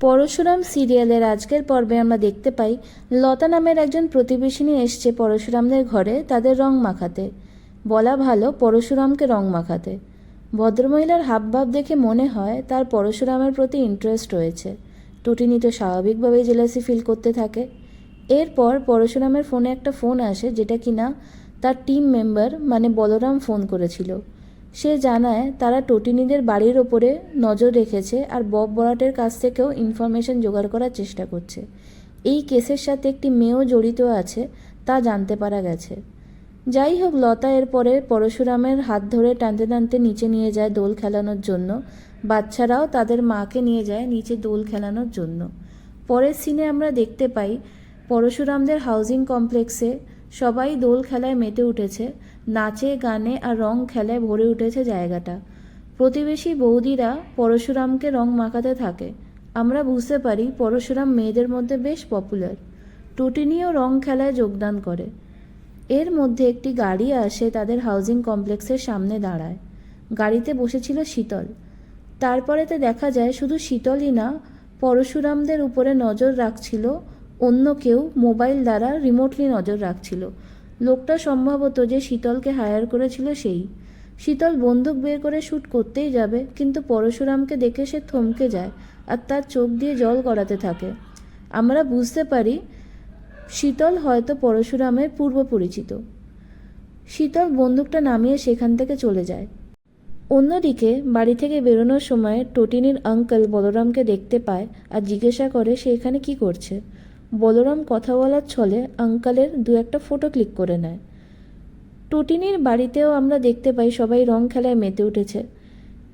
পরশুরাম সিরিয়ালের আজকের পর্বে আমরা দেখতে পাই, লতা নামের একজন প্রতিবেশিনী এসছে পরশুরামদের ঘরে তাদের রং মাখাতে। বলা ভালো, পরশুরামকে রং মাখাতে। ভদ্রমহিলার হাবভাব দেখে মনে হয় তার পরশুরামের প্রতি ইন্টারেস্ট রয়েছে। টুটিনি তো স্বাভাবিকভাবেই জেলাসি ফিল করতে থাকে। এরপর পরশুরামের ফোনে একটা ফোন আসে যেটা কিনা তার টিম মেম্বার মানে বলরাম ফোন করেছিল। সে জানায়, তারা টটিনিদের বাড়ির ওপরে নজর রেখেছে আর বব বরাটের কাছ থেকেও ইনফরমেশন জোগাড় করার চেষ্টা করছে। এই কেসের সাথে একটি মেয়েও জড়িত আছে, তা জানতে পারা গেছে। যাই হোক, লতা এরপরে পরশুরামের হাত ধরে টানতে টানতে নিচে নিয়ে যায় দোল খেলানোর জন্য। বাচ্চারাও তাদের মাকে নিয়ে যায় নিচে দোল খেলানোর জন্য। পরের সিনে আমরা দেখতে পাই, পরশুরামদের হাউজিং কমপ্লেক্সে সবাই দোল খেলায় মেতে উঠেছে। নাচে, গানে আর রং খেলায় ভরে উঠেছে জায়গাটা। প্রতিবেশী বৌদিরা পরশুরামকে রং মাখাতে থাকে। আমরা বুঝতে পারি পরশুরাম মেয়েদের মধ্যে বেশ পপুলার টুটিনিও রং খেলায় যোগদান করে। এর মধ্যে একটি গাড়ি আসে তাদের হাউজিং কমপ্লেক্সের সামনে দাঁড়ায়। গাড়িতে বসেছিল শীতল। তারপরেতে দেখা যায় শুধু শীতলই না, পরশুরামদের উপরে নজর রাখছিল অন্য কেউ, মোবাইল দ্বারা রিমোটলি নজর রাখছিল। লোকটা সম্ভবত যে শীতলকে হায়ার করেছিল সেই। শীতল বন্দুক বের করে শ্যুট করতেই যাবে, কিন্তু পরশুরামকে দেখে সে থমকে যায় আর তার চোখ দিয়ে জল গড়াতে থাকে। আমরা বুঝতে পারি, শীতল হয়তো পরশুরামের পূর্ব পরিচিত। শীতল বন্দুকটা নামিয়ে সেখান থেকে চলে যায়। অন্যদিকে, বাড়ি থেকে বেরোনোর সময় টটিনির আঙ্কেল বলরামকে দেখতে পায় আর জিজ্ঞাসা করে সে এখানে কি করছে। বলরাম কথা বলার ছলে আঙ্কালের দু একটা ফটো ক্লিক করে নেয়। টুটিনির বাড়িতেও আমরা দেখতে পাই সবাই রং খেলায় মেতে উঠেছে।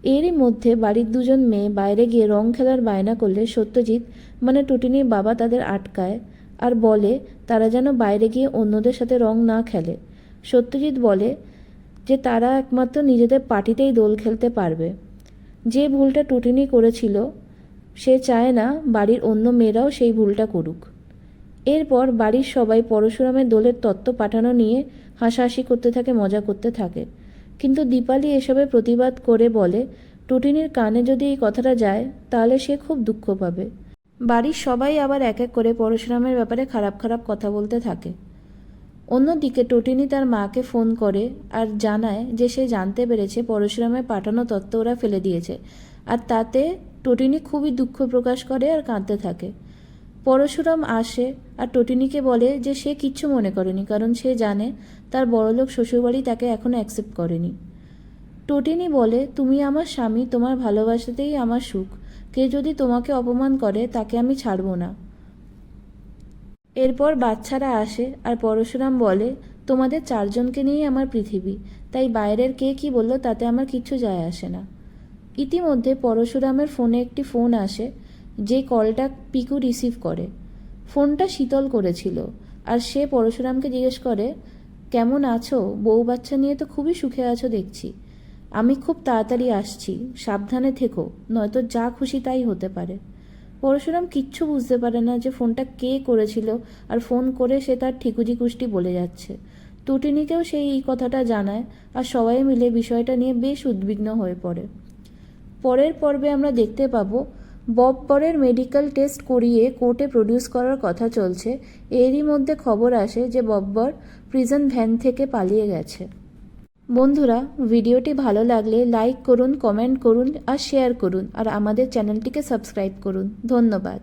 এরই মধ্যে বাড়ির দুজন মেয়ে বাইরে গিয়ে রং খেলার বায়না করলে সত্যজিৎ মানে টুটিনির বাবা তাদের আটকায় আর বলে, তারা যেন বাইরে গিয়ে অন্যদের সাথে রং না খেলে। সত্যজিৎ বলে যে তারা একমাত্র নিজেদের পার্টিতেই দোল খেলতে পারবে। যে ভুলটা টুটিনি করেছিল, সে চায় না বাড়ির অন্য মেয়েরাও সেই ভুলটা করুক। এরপর বাড়ির সবাই পরশুরামের দোলের তত্ত্ব পাঠানো নিয়ে হাসাহাসি করতে থাকে, মজা করতে থাকে। কিন্তু দীপালি এসবে প্রতিবাদ করে বলে, টুটিনির কানে যদি এই কথাটা যায়, তাহলে সে খুব দুঃখ পাবে। বাড়ির সবাই আবার এক এক করে পরশুরামের ব্যাপারে খারাপ খারাপ কথা বলতে থাকে। অন্যদিকে টটিনি তার মাকে ফোন করে আর জানায় যে সে জানতে পেরেছে পরশুরামের পাঠানো তত্ত্ব ওরা ফেলে দিয়েছে। আর তাতে টটিনি খুবই দুঃখ প্রকাশ করে আর কাঁদতে থাকে। পরশুরাম আসে আর টটিনিকে বলে যে সে কিচ্ছু মনে করেনি, কারণ সে জানে তার বড়লোক শ্বশুরবাড়ি তাকে এখনও অ্যাকসেপ্ট করেনি। টটিনি বলে, তুমি আমার স্বামী, তোমার ভালোবাসাতেই আমার সুখ। কে যদি তোমাকে অপমান করে, তাকে আমি ছাড়বো না। এরপর বাচ্চারা আসে আর পরশুরাম বলে, তোমাদের চারজনকে নিয়েই আমার পৃথিবী। তাই বাইরের কে কি বলল তাতে আমার কিচ্ছু যায় আসে না। ইতিমধ্যে পরশুরামের ফোনে একটি ফোন আসে যে কলটা পিকু রিসিভ করে। ফোনটা শীতল করেছিল আর সে পরশুরামকে জিজ্ঞেস করে, কেমন আছো? বউ বাচ্চা নিয়ে তো খুবই সুখে আছো দেখছি। আমি খুব তাড়াতাড়ি আসছি, সাবধানে থেকো, নয়তো যা খুশি তাই হতে পারে। পরশুরাম কিচ্ছু বুঝতে পারে না যে ফোনটা কে করেছিল আর ফোন করে সে তার ঠিকুজি কুষ্টি বলে যাচ্ছে। টুটিনিকেও সেই এই কথাটা জানায় আর সবাই মিলে বিষয়টা নিয়ে বেশ উদ্বিগ্ন হয়ে পড়ে। পরের পর্বে আমরা দেখতে পাবো বব্বরের মেডিকেল টেস্ট করিয়ে কোর্টে প্রডিউস করার কথা চলছে। এরই মধ্যে খবর আসে যে বব্বর প্রিজন ভ্যান থেকে পালিয়ে গেছে। বন্ধুরা, ভিডিওটি ভালো লাগলে লাইক করুন, কমেন্ট করুন আর শেয়ার করুন আর আমাদের চ্যানেলটিকে সাবস্ক্রাইব করুন। ধন্যবাদ।